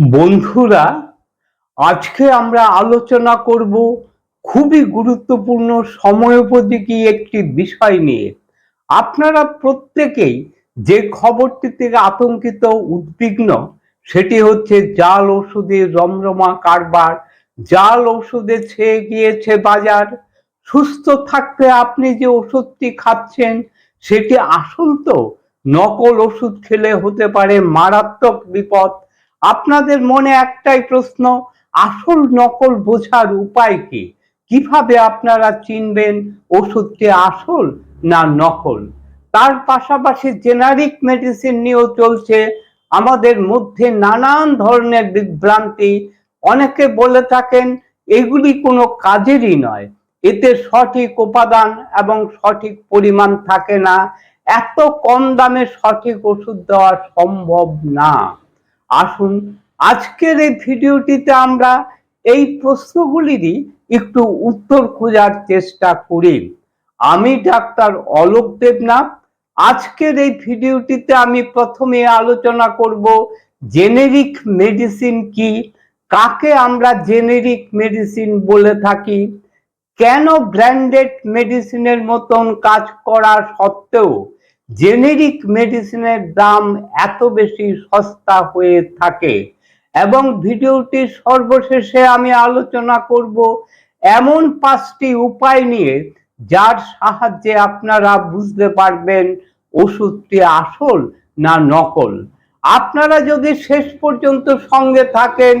বন্ধুরা, আজকে আমরা আলোচনা করব খুবই গুরুত্বপূর্ণ সময়োপযোগী একটি বিষয় নিয়ে। আপনারা প্রত্যেকেই যে খবরটি থেকে আতঙ্কিত, উদ্বিগ্ন, সেটি হচ্ছে জাল ওষুধের রমরমা কারবার, জাল ওষুধে ছেয়ে গিয়েছে বাজার, সুস্থ থাকতে আপনি যে ওষুধটি খাচ্ছেন, সেটি আসল তো নকল ওষুধ খেলে হতে পারে মারাত্মক বিপদ আপনাদের মনে একটাই প্রশ্ন, আসল নকল বোঝার উপায় কি? কীভাবে আপনারা চিনবেন ওষুধটি আসল না নকল? তার পাশাপাশি জেনারিক মেডিসিন নিয়েও চলছে আমাদের মধ্যে নানান ধরনের বিভ্রান্তি। অনেকে বলে থাকেন, এগুলি কোনো কাজেরই নয়। এতে সঠিক উপাদান এবং সঠিক পরিমাণ থাকে না। এত কম দামে সঠিক ওষুধ দেওয়া সম্ভব না। আসুন। আজকের এই ভিডিওটিতে আমরা এই প্রশ্নগুলিরই একটু উত্তর খোঁজার চেষ্টা করি। আমি ডাক্তার অলোক দেবনাথ। আজকের এই ভিডিওটিতে আমি প্রথমে আলোচনা করব জেনেরিক মেডিসিন কি, কাকে আমরা জেনেরিক মেডিসিন বলে থাকি, কেন ব্র্যান্ডেড মেডিসিনের মতন কাজ করা সত্ত্বেও জেনেরিক মেডিসিনের দাম এত বেশি সস্তা হয়ে থাকে এবং ভিডিওটি সর্বশেষে আমি আলোচনা করব এমন পাঁচটি উপায় নিয়ে যার সাহায্যে আপনারা বুঝতে পারবেন ওষুধটি আসল না নকল। আপনারা যদি শেষ পর্যন্ত সঙ্গে থাকেন,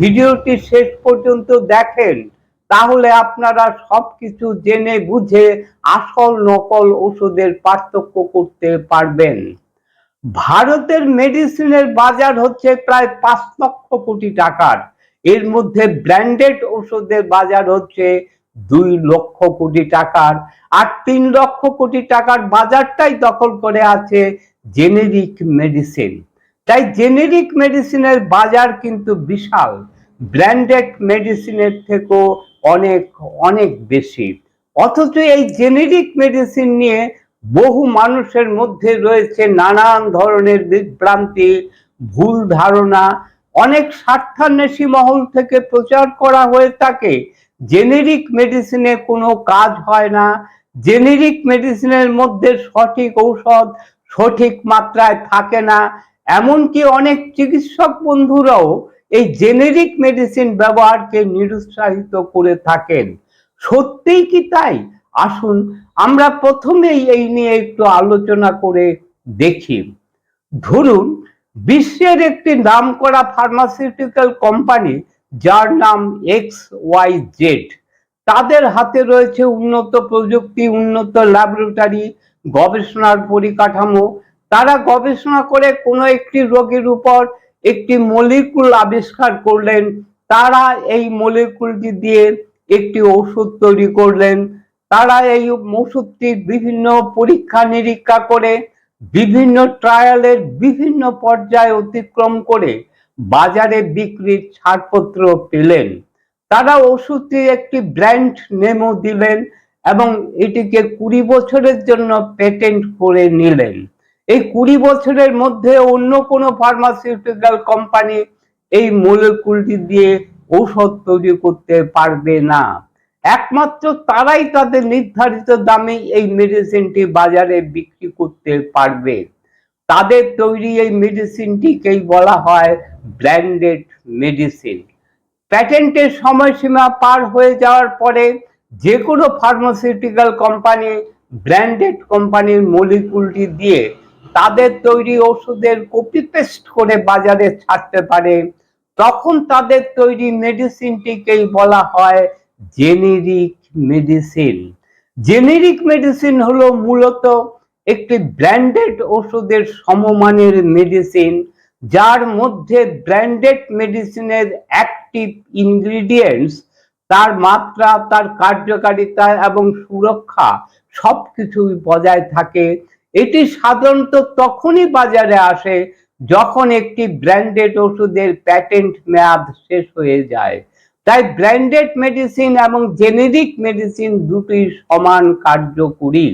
ভিডিওটি শেষ পর্যন্ত দেখেন তাহলে আপনারা সবকিছু জেনে বুঝে আসল নকল ওষুধের পার্থক্য করতে পারবেন। ভারতের মেডিসিনের বাজার হচ্ছে প্রায় পাঁচ লক্ষ কোটি টাকার। এর মধ্যে ব্র্যান্ডেড ওষুধের বাজার হচ্ছে দুই লক্ষ কোটি টাকার। আর তিন লক্ষ কোটি টাকার বাজারটাই দখল করে আছে জেনেরিক মেডিসিন তাই জেনেরিক মেডিসিনের বাজার কিন্তু বিশাল। ব্র্যান্ডেড মেডিসিনের থেকেও অনেক অনেক বেশি। অথচ এই জেনেরিক মেডিসিন নিয়ে বহু মানুষের মধ্যে রয়েছে নানান ধরনের বিভ্রান্তি, ভুল ধারণা, অনেক স্বার্থান্বেষী মহল থেকে প্রচার করা হয়ে থাকে। জেনেরিক মেডিসিনে কোনো কাজ হয় না। জেনেরিক মেডিসিনের মধ্যে সঠিক ঔষধ সঠিক মাত্রায় থাকে না। এমনকি অনেক চিকিৎসক বন্ধুরাও এই জেনেরিক মেডিসিন ব্যবহারকে নিরুৎসাহিত করে থাকেন। সত্যিই কি তাই? আসুন আমরা প্রথমেই এই নিয়ে একটু আলোচনা করে দেখি। ধরুন, বিশ্বের একটি নাম করা ফার্মাসিউটিক্যাল কোম্পানি যার নাম এক্স ওয়াই জেড তাদের হাতে রয়েছে উন্নত প্রযুক্তি, উন্নত ল্যাবরেটরি গবেষণার পরিকাঠামো। তারা গবেষণা করে কোনো একটি রোগীর উপর একটি মলিকুল আবিষ্কার করলেন। তারা এই মলিকুলটি দিয়ে একটি ওষুধ তৈরি করলেন। তারা এই ওষুধটির বিভিন্ন পরীক্ষা নিরীক্ষা করে, বিভিন্ন ট্রায়ালের বিভিন্ন পর্যায়ে অতিক্রম করে বাজারে বিক্রির ছাড়পত্র পেলেন। তারা ওষুধটির একটি ব্র্যান্ড নেমও দিলেন এবং এটিকে কুড়ি বছরের জন্য পেটেন্ট করে নিলেন। এই কুড়ি বছরের মধ্যে অন্য কোনো ফার্মাসিউটিক্যাল কোম্পানি এই মলিকুলটি দিয়ে ঔষধ তৈরি করতে পারবে না। একমাত্র তারাই তাদের নির্ধারিত দামে এই মেডিসিনটি বাজারে বিক্রি করতে পারবে। তাদের তৈরি এই মেডিসিনটিকেই বলা হয় ব্র্যান্ডেড মেডিসিন প্যাটেন্টের সময়সীমা পার হয়ে যাওয়ার পরে যে কোনো ফার্মাসিউটিক্যাল কোম্পানি ব্র্যান্ডেড কোম্পানির মলিকুলটি দিয়ে তাদের তৈরি ওষুধের কপি পেস্ট করে বাজারে ছাড়তে পারে। তখন তাদের তৈরি মেডিসিনটিকেই বলা হয় জেনেরিক মেডিসিন জেনেরিক মেডিসিন হলো মূলত একটি ব্র্যান্ডেড ওষুধের সমমানের মেডিসিন যার মধ্যে ব্র্যান্ডেড মেডিসিনের অ্যাক্টিভ ইনগ্রিডিয়েন্টস তার মাত্রা, তার কার্যকারিতা এবং সুরক্ষা সবকিছুই বজায় থাকে। এটি সাধারণত তখনই বাজারে আসে যখন একটি ব্র্যান্ডেড ওষুধের প্যাটেন্ট মেয়াদ শেষ হয়ে যায়। তাই ব্র্যান্ডেড মেডিসিন এবং জেনেরিক মেডিসিন দুটি সমান কার্যকরী।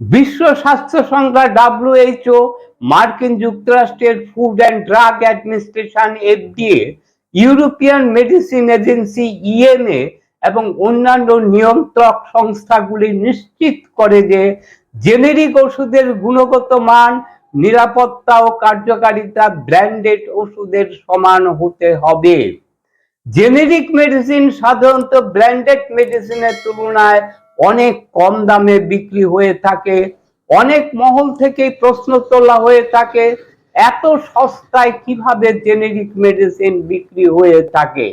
বিশ্ব স্বাস্থ্য সংস্থা ডাব্লিউএইচও, মার্কিন যুক্তরাষ্ট্রের food and drug administration FDA European medicine agency EMA এবং অন্যান্য নিয়ন্ত্রক সংস্থাগুলি নিশ্চিত করে যে জেনেরিক ওষুধের গুণগত মান, নিরাপত্তা ও কার্যকারিতা ব্র্যান্ডেড ওষুধের সমান হতে হবে। জেনেরিক মেডিসিন সাধারণত ব্র্যান্ডেড মেডিসিনের তুলনায় অনেক কম দামে বিক্রি হয়ে থাকে, অনেক মহল থেকে প্রশ্ন তোলা হয়ে থাকে, এত সস্তায় কীভাবে জেনেরিক মেডিসিন বিক্রি হয়ে থাকে?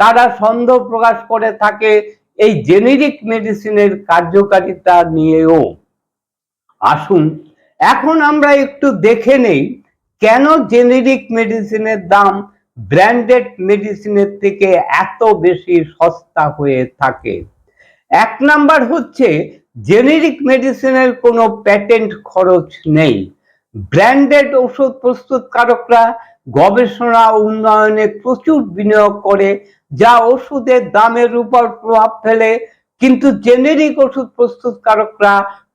তারা সন্দেহ প্রকাশ করে থাকে এই জেনেরিক মেডিসিনের কার্যকারিতা নিয়েও। আসুন, এখন আমরা একটু দেখে নেই কেন জেনেরিক মেডিসিনের দাম ব্র্যান্ডেড মেডিসিনের থেকে এত বেশি সস্তা হয়ে থাকে। এক নাম্বার হচ্ছে জেনেরিক মেডিসিনের কোনো প্যাটেন্ট খরচ নেই। ব্র্যান্ডেড ওষুধ প্রস্তুতকারকরা গবেষণা উন্নয়নে প্রচুর বিনিয়োগ করে, যা ওষুধের দামের উপর প্রভাব ফেলে কিন্তু জেনেরিক ওষুধ প্রস্তুতকারকরা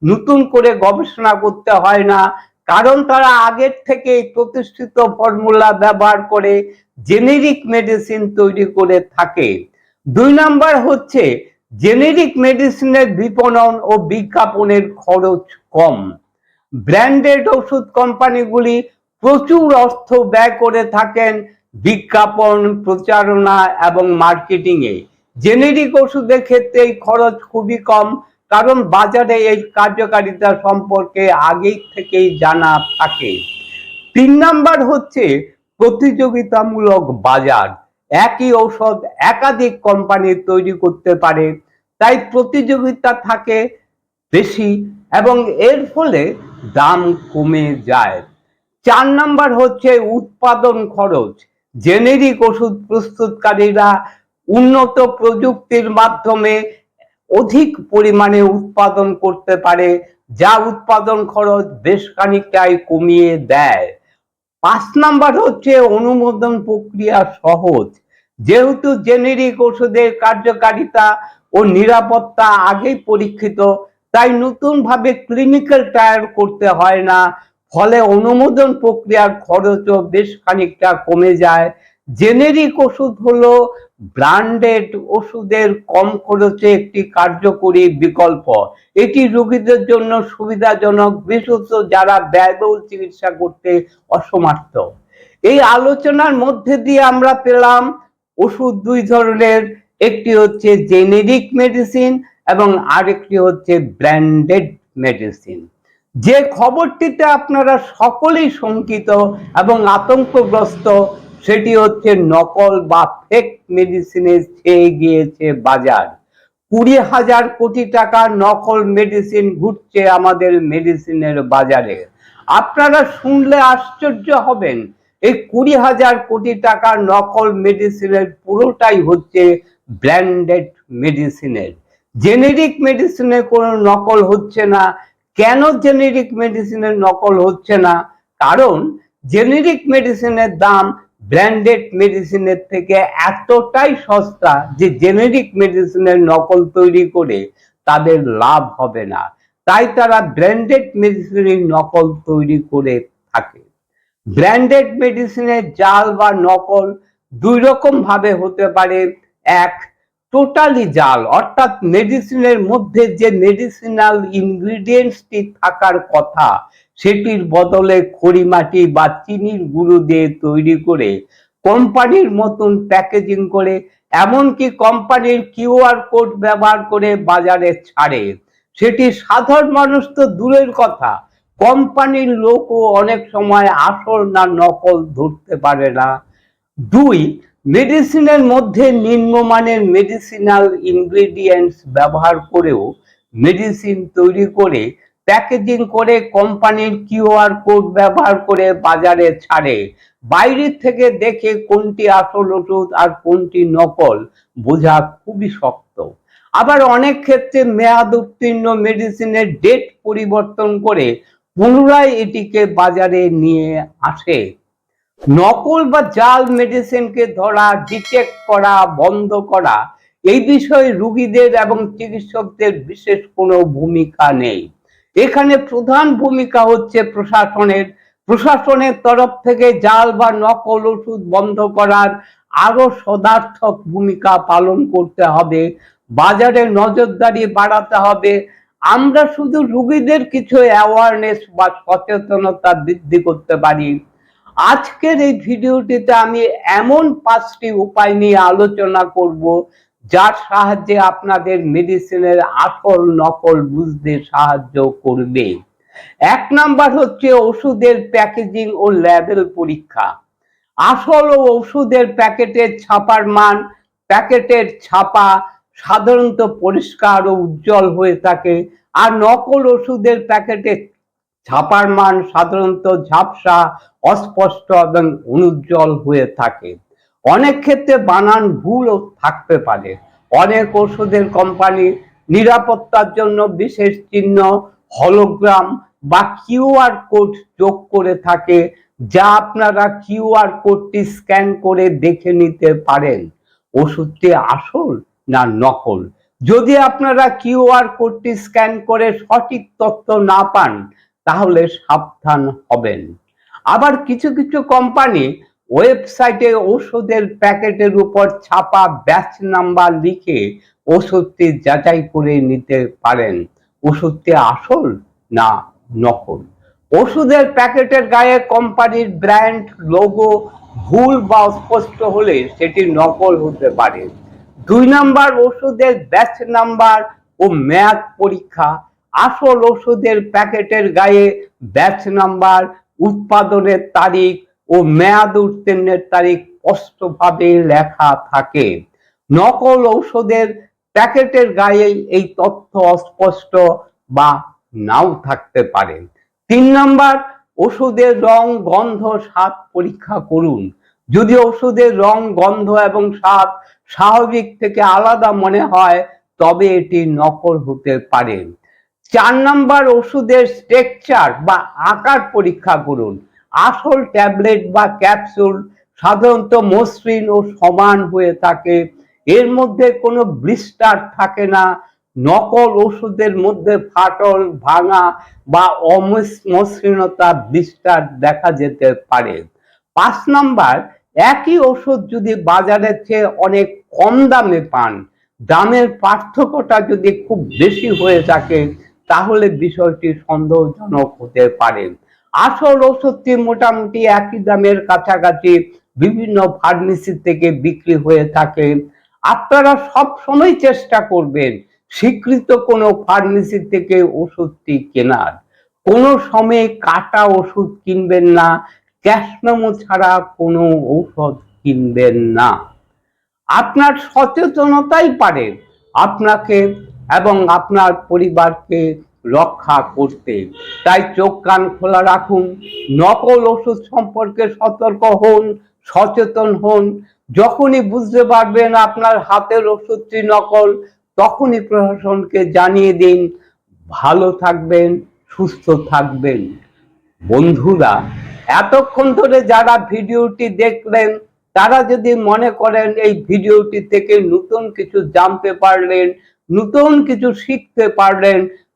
নতুন করে গবেষণা করতে হয় না, কারণ তারা আগের থেকেই প্রতিষ্ঠিত ফর্মুলা ব্যবহার করে জেনেরিক মেডিসিন তৈরি করে থাকে। দুই নাম্বার হচ্ছে জেনেরিক মেডিসিনের বিপণন ও বিজ্ঞাপনের খরচ কম। ব্র্যান্ডেড ওষুধ কোম্পানিগুলি প্রচুর অর্থ ব্যয় করে থাকেন বিজ্ঞাপন, প্রচারণা এবং মার্কেটিং এ জেনেরিক ওষুধের ক্ষেত্রে এই খরচ খুবই কম, কারণ বাজারে এই কার্যকারিতা সম্পর্কে আগেই থেকেই জানা থাকে। তিন নাম্বার হচ্ছে প্রতিযোগিতামূলক বাজার। একই ঔষধ একাধিক কোম্পানি তৈরি করতে পারে, তাই প্রতিযোগিতা থাকে বেশি এবং এর ফলে দাম কমে যায়। চার নাম্বার হচ্ছে উৎপাদন খরচ। জেনেরিক ওষুধ প্রস্তুতকারীরা উন্নত প্রযুক্তির মাধ্যমে অধিক পরিমাণে উৎপাদন করতে পারে, যা উৎপাদন খরচ বেশ খানিকটাই কমিয়ে দেয়। পাঁচ নাম্বার হচ্ছে অনুমোদন প্রক্রিয়া সহজ। যেহেতু জেনেরিক ওষুধের কার্যকারিতা ও নিরাপত্তা আগেই পরীক্ষিত, তাই নতুন ভাবে ক্লিনিক্যাল ট্রায়াল করতে হয় না। ফলে অনুমোদন প্রক্রিয়ার খরচও বেশ খানিকটা কমে যায়। জেনেরিক ওষুধ হলো ব্র্যান্ডেড ওষুধের কম খরচে একটি কার্যকরী বিকল্প। এটি রোগীদের জন্য সুবিধাজনক, বিশেষত যারা ব্যয়বহুল চিকিৎসা করতে অসমর্থ। এই আলোচনার মধ্যে দিয়ে আমরা পেলাম, ওষুধ দুই ধরনের, একটি হচ্ছে জেনেরিক মেডিসিন এবং আরেকটি হচ্ছে ব্র্যান্ডেড মেডিসিন যে খবরটিতে আপনারা সকলেই শঙ্কিত এবং আতঙ্কগ্রস্ত সেটি হচ্ছে নকল বা ফেক মেডিসিনে ছেয়ে গিয়েছে বাজার। কুড়ি হাজার কোটি টাকার নকল মেডিসিন ঘুরছে আমাদের মেডিসিনের বাজারে। আপনারা শুনলে আশ্চর্য হবেন, এই কুড়ি হাজার কোটি টাকার নকল মেডিসিনের পুরোটাই হচ্ছে ব্র্যান্ডেড মেডিসিনের জেনেরিক মেডিসিনের কোনো নকল হচ্ছে না। কেন জেনেরিক মেডিসিনের নকল হচ্ছে না? কারণ জেনেরিক মেডিসিনের দাম ব্র্যান্ডেড মেডিসিনের থেকে এতটাই সস্তা যে জেনেরিক মেডিসিনের নকল তৈরি করে তাদের লাভ হবে না। তাই তারা ব্র্যান্ডেড মেডিসিনের নকল তৈরি করে থাকে। ব্র্যান্ডেড মেডিসিনের জাল বা নকল দুই রকম ভাবে হতে পারে। এক, টোটালি জাল, অর্থাৎ মেডিসিনের মধ্যে যে মেডিসিনাল ইনগ্রিডিয়েন্টসটি থাকার কথা সেটির বদলে খড়ি, মাটি বা চিনির গুঁড়ো দিয়ে তৈরি করে কোম্পানির মতন প্যাকেজিং করে, এমনকি কোম্পানির কিউআর কোড ব্যবহার করে বাজারে ছাড়ে। সেটি সাধারণ মানুষ তো দূরের কথা। কোম্পানির লোকও অনেক সময় আসল না নকল ধরতে পারে না। দুই, মেডিসিনের মধ্যে নিম্নমানের মেডিসিনাল ইনগ্রেডিয়েন্টস ব্যবহার করেও মেডিসিন তৈরি করে প্যাকেজিং করে কোম্পানির কিউআর কোড ব্যবহার করে বাজারে ছাড়ে। বাইরের থেকে দেখে কোনটি আসল ওষুধ আর কোনটি নকল বোঝা খুবই শক্ত। আবার অনেক ক্ষেত্রে মেয়াদ উত্তীর্ণ মেডিসিনের ডেট পরিবর্তন করে পুনরায় এটিকে বাজারে নিয়ে আসে। নকল বা জাল মেডিসিনকে ধরা, ডিটেক্ট করা, বন্ধ করা, এই বিষয়ে রুগীদের এবং চিকিৎসকদের বিশেষ কোনো ভূমিকা নেই। এখানে প্রধান ভূমিকা হচ্ছে প্রশাসনের। প্রশাসনের তরফ থেকে জাল বা নকল ওষুধ বন্ধ করার আরও সদার্থক ভূমিকা পালন করতে হবে। বাজারে নজরদারি বাড়াতে হবে। আমরা শুধু রুগীদের কিছু অ্যাওয়ারনেস বা সচেতনতা বৃদ্ধি করতে পারি। আজকের এই ভিডিওটিতে আমি এমন পাঁচটি উপায় নিয়ে আলোচনা করব যার সাহায্যে আপনাদের মেডিসিনের আসল নকল বুঝতে সাহায্য করবে। এক নাম্বার হচ্ছে ওষুধের প্যাকেজিং ও লেবেল পরীক্ষা। আসল ও ওষুধের প্যাকেটের ছাপার মান, প্যাকেটের ছাপা সাধারণত পরিষ্কার ও উজ্জ্বল হয়ে থাকে আর নকল ওষুধের প্যাকেটে ছাপার মান সাধারণত ঝাপসা, অস্পষ্ট এবং অনুজ্জ্বল হয়ে থাকে। অনেক ক্ষেত্রে বানান ভুলও থাকতে পারে। অনেক ওষুধের কোম্পানি নিরাপত্তার জন্য বিশেষ চিহ্ন হলোগ্রাম বা কিউআর কোড যোগ করে থাকে, যা আপনারা কিউআর কোডটি স্ক্যান করে দেখে নিতে পারেন। ওষুধটি আসল না নকল? যদি আপনারা কিউআর কোডটি স্ক্যান করে সঠিক তথ্য না পান, তাহলে সাবধান হবেন। আবার কিছু কিছু কোম্পানি ওয়েবসাইটে ওষুধের প্যাকেটের উপর ছাপা ব্যাচ নাম্বার লিখে ওষুধটি যাচাই করে নিতে পারেন। ওষুধটি আসল না নকল? ওষুধের প্যাকেটের গায়ে কোম্পানির ব্র্যান্ড, লোগো ভুল বা অস্পষ্ট হলে সেটি নকল হতে পারে। দুই নাম্বার ওষুধের ব্যাচ নাম্বার ও মেয়াদ পরীক্ষা। আসল ওষুধের প্যাকেটের গায়ে ব্যাচ নাম্বার, উৎপাদনের তারিখ ও মেয়াদ উত্তীর্ণের তারিখ স্পষ্টভাবে লেখা থাকে। নকল ঔষধের প্যাকেটের গায়ে এই তথ্য অস্পষ্ট বা নাও থাকতে পারে। তিন নাম্বার ওষুধের রং, গন্ধ, স্বাদ পরীক্ষা করুন। যদি ওষুধের রং, গন্ধ এবং স্বাদ স্বাভাবিক থেকে আলাদা মনে হয়, তবে এটি নকল হতে পারে। চার নাম্বার ওষুধের স্ট্রাকচার বা আকার পরীক্ষা করুন। আসল ট্যাবলেট বা ক্যাপসুল সাধারণত মসৃণ ও সমান হয়ে থাকে। এর মধ্যে কোনো ব্লিস্টার থাকে না। নকল ওষুধের মধ্যে ফাটল, ভাঙা বা অমসৃণতা ব্লিস্টার দেখা যেতে পারে। পাঁচ নাম্বার, একই ওষুধ যদি বাজারের চেয়ে অনেক কম দামে পান, দামের পার্থক্যটা যদি খুব বেশি হয়ে থাকে, তাহলে বিষয়টি সন্দেহজনক হতে পারে। আসল ওষুধটি মোটামুটি একই দামের কাছাকাছি বিভিন্ন ফার্মেসি থেকে বিক্রি হয়ে থাকে। আপনারা সব সময় চেষ্টা করবেন স্বীকৃত কোনো ফার্মেসি থেকে ওষুধটি কেনার। কোনো সময়ে কাটা ওষুধ কিনবেন না ক্যাশ মেমো ছাড়া কোনো ঔষধ কিনবেন না। আপনার সচেতনতাই পারে আপনাকে এবং আপনার পরিবারকে রক্ষা করতে। তাই চোখ কান খোলা রাখুন, নকল ওষুধ সম্পর্কে সতর্ক হন, সচেতন হন। যখনই বুঝতে পারবেন আপনার হাতের ওষুধটি নকল, তখনই প্রশাসনকে জানিয়ে দিন। ভালো থাকবেন, সুস্থ থাকবেন। বন্ধুরা, এতক্ষণ ধরে যারা ভিডিওটি দেখলেন, তারা যদি মনে করেন এই ভিডিওটি থেকে নতুন কিছু জানতে পারলেন, নতুন কিছু শিখতে পারলেন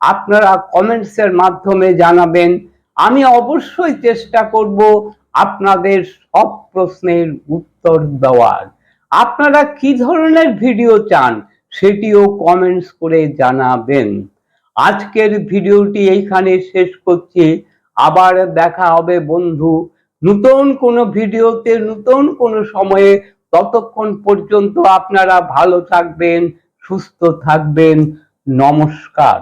আপনারা কমেন্টসের মাধ্যমে জানাবেন। আমি অবশ্যই চেষ্টা করব আপনাদের সব প্রশ্নের উত্তর দেওয়ার। আপনারা কি ধরনের ভিডিও চান সেটিও কমেন্টস করে জানাবেন। আজকের ভিডিওটি এইখানে শেষ করছি। আবার দেখা হবে বন্ধু। নতুন কোনো ভিডিওতে, নতুন কোনো সময়ে ততক্ষণ পর্যন্ত আপনারা ভালো থাকবেন, সুস্থ থাকবেন। নমস্কার।